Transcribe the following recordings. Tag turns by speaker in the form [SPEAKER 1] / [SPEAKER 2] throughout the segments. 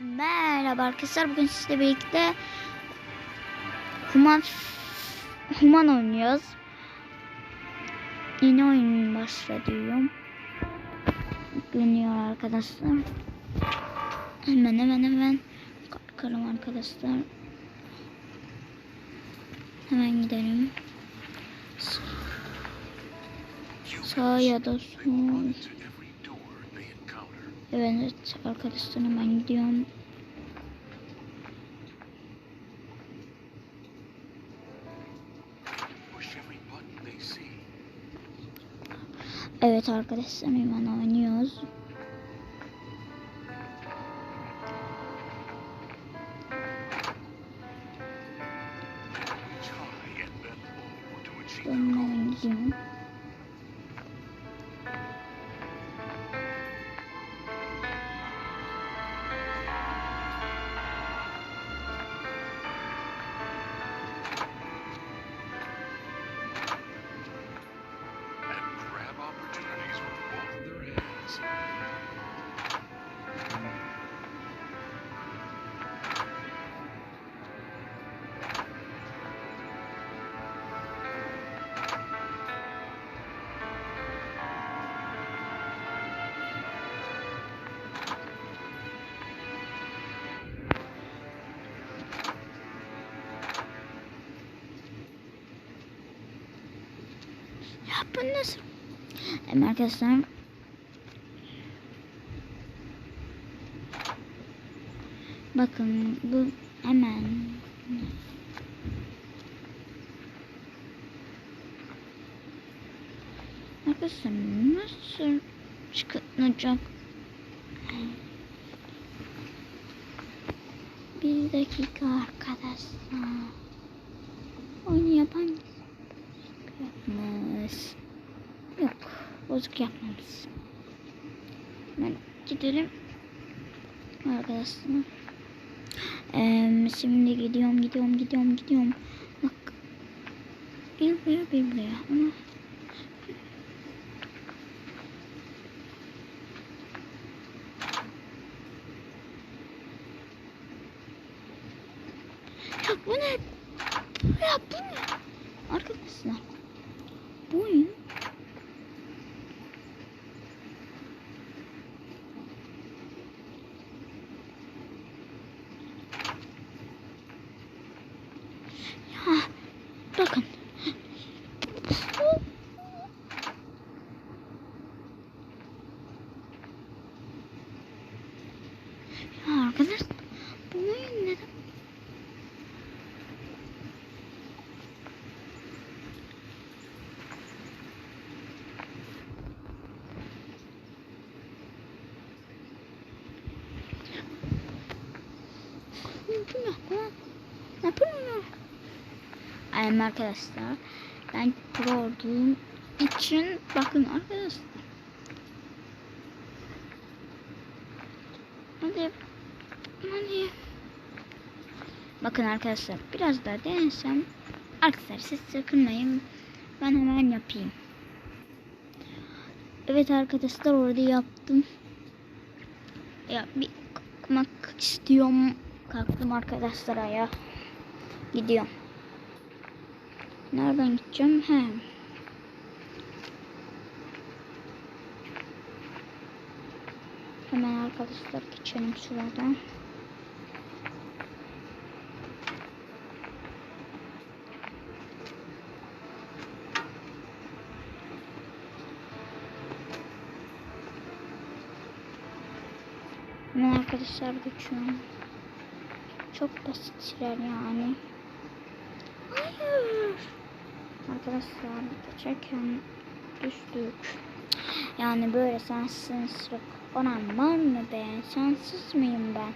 [SPEAKER 1] Merhaba arkadaşlar. Bugün sizle birlikte Human Human oynuyoruz. Yeni oyun başlatıyorum. Yükleniyor arkadaşlar. Hemen hemen hemen kalkalım arkadaşlar. Hemen gidelim. Sağ ya da sol. Evet arkadaşlar hemen gidiyorum. Evet arkadaşlar hemen oynuyoruz. Ben gidiyorum. Bu? Hem arkadaşlar Bakın bu hemen Arkadaşlar nasıl çıkılacak? Bir dakika arkadaşlar. Oyunu yapan yapmış. Yok. Bozuk yapmamış. Hemen gidelim. Arkadaşlar. Ee, şimdi gidiyorum, gidiyorum, gidiyorum, gidiyorum. Bak. Bir buraya, bir buraya Ya bu ne? Ya bu ne? Arkadaşlar. Bu oyun Ya bakın. Ya arkadaşlar bu oyun neden? Aynen arkadaşlar. Ben pro olduğum için bakın arkadaşlar. Hadi. Hadi. Bakın arkadaşlar biraz daha denesem. Arkadaşlar siz sakınmayın. Ben hemen yapayım. Evet arkadaşlar orada yaptım. Ya bir kalkmak istiyorum. Kalktım arkadaşlar ayağa. Gidiyorum. Nereden gideceğim? He. Hemen arkadaşlar geçelim şuradan. Hemen arkadaşlar geçiyorum. Çok basit şeyler yani. Hayır. Arkadaşlar geçerken düştük. Yani böyle sensizlik olan var mı be? Sensiz miyim ben?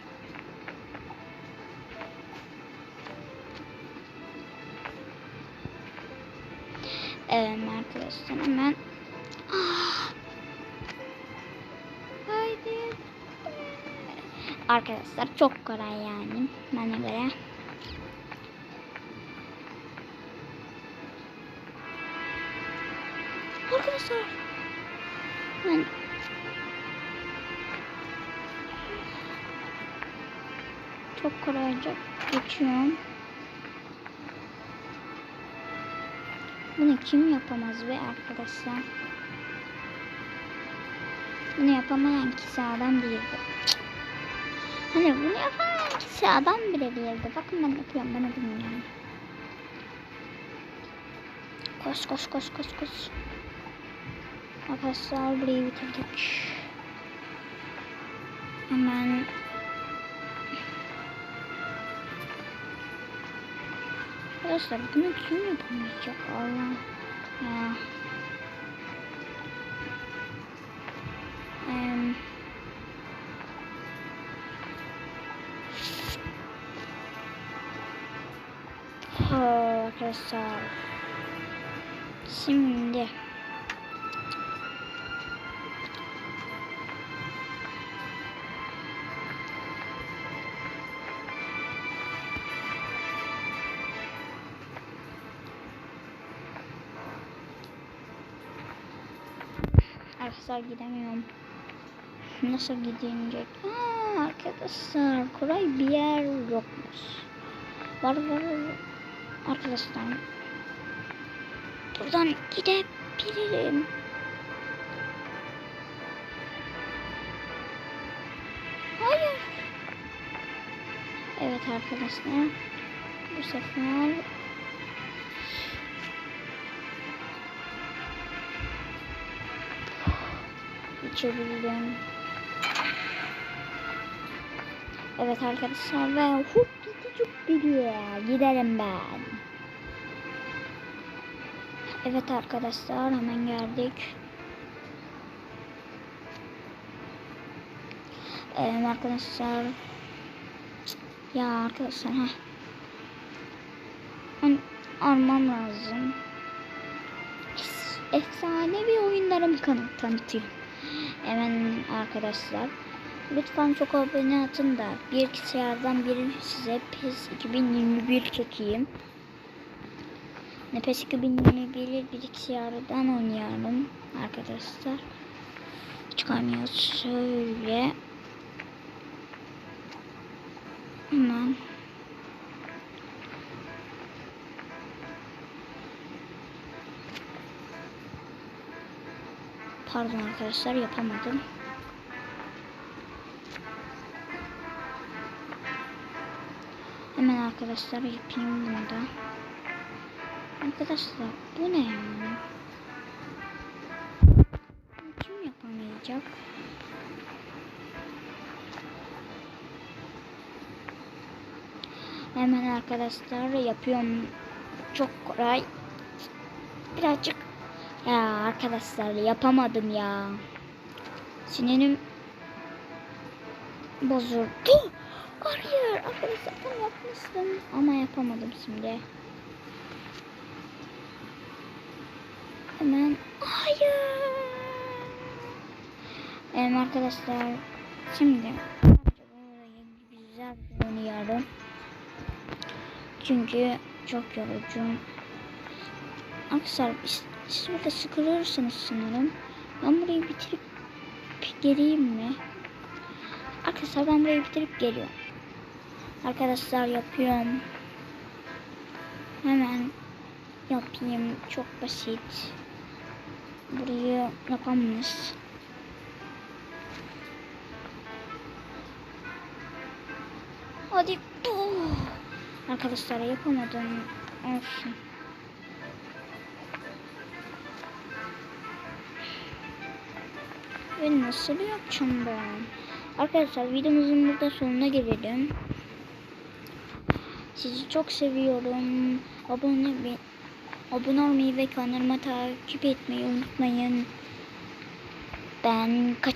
[SPEAKER 1] Evet arkadaşlar hemen. Arkadaşlar çok kolay yani bana göre. Arkadaşlar ben çok kolayca geçiyorum. Bunu kim yapamaz be arkadaşlar? Bunu yapamayan kişi adam değildi. Hani bunu yapamayan kişi adam bile değildi. Bakın ben yapıyorum bana bilmiyorum. Koş koş koş koş koş. Arkadaşlar burayı bitirdik. Hemen Arkadaşlar bunu kim yapamayacak Allah ya. Arkadaşlar Şimdi Arkadaşlar gidemiyorum. Nasıl gidinecek? Arkadaşlar kolay bir yer yokmuş. Var var. Arkadaşlar. Buradan gidebilirim. Hayır. Evet arkadaşlar. Bu sefer geçebildim. Evet arkadaşlar ve hop gitti çok biliyor. Gidelim ben. Evet arkadaşlar hemen geldik. Ee, arkadaşlar ya arkadaşlar heh. Ben almam lazım. Es- Efsanevi oyunlarımı kanı- tanıtayım. Hemen arkadaşlar. Lütfen çok abone atın da bir kişilerden biri size PES 2021 çekeyim. PES 2021'i bir kişilerden oynayalım arkadaşlar. Çıkarmıyor şöyle. Pardon arkadaşlar yapamadım. Hemen arkadaşlar yapayım bunu da. Arkadaşlar bu ne yani? Kim yapamayacak? Hemen arkadaşlar yapıyorum. Çok kolay. Birazcık ya arkadaşlar yapamadım ya. Sinirim bozuldu. Hayır arkadaşlar ben yapmıştım ama yapamadım şimdi. Hemen hayır. Em arkadaşlar şimdi güzel oynayalım. Çünkü çok yorucu. Arkadaşlar siz siz burada sıkılırsınız sanırım. Ben burayı bitirip geleyim mi? Arkadaşlar ben burayı bitirip geliyorum. Arkadaşlar yapıyorum. Hemen yapayım. Çok basit. Burayı yapamayız. Hadi. Arkadaşlar yapamadım. Olsun. Ve nasıl yapacağım ben? Arkadaşlar videomuzun burada sonuna gelelim. Sizi çok seviyorum. Abone abone olmayı ve kanalıma takip etmeyi unutmayın. Ben kaç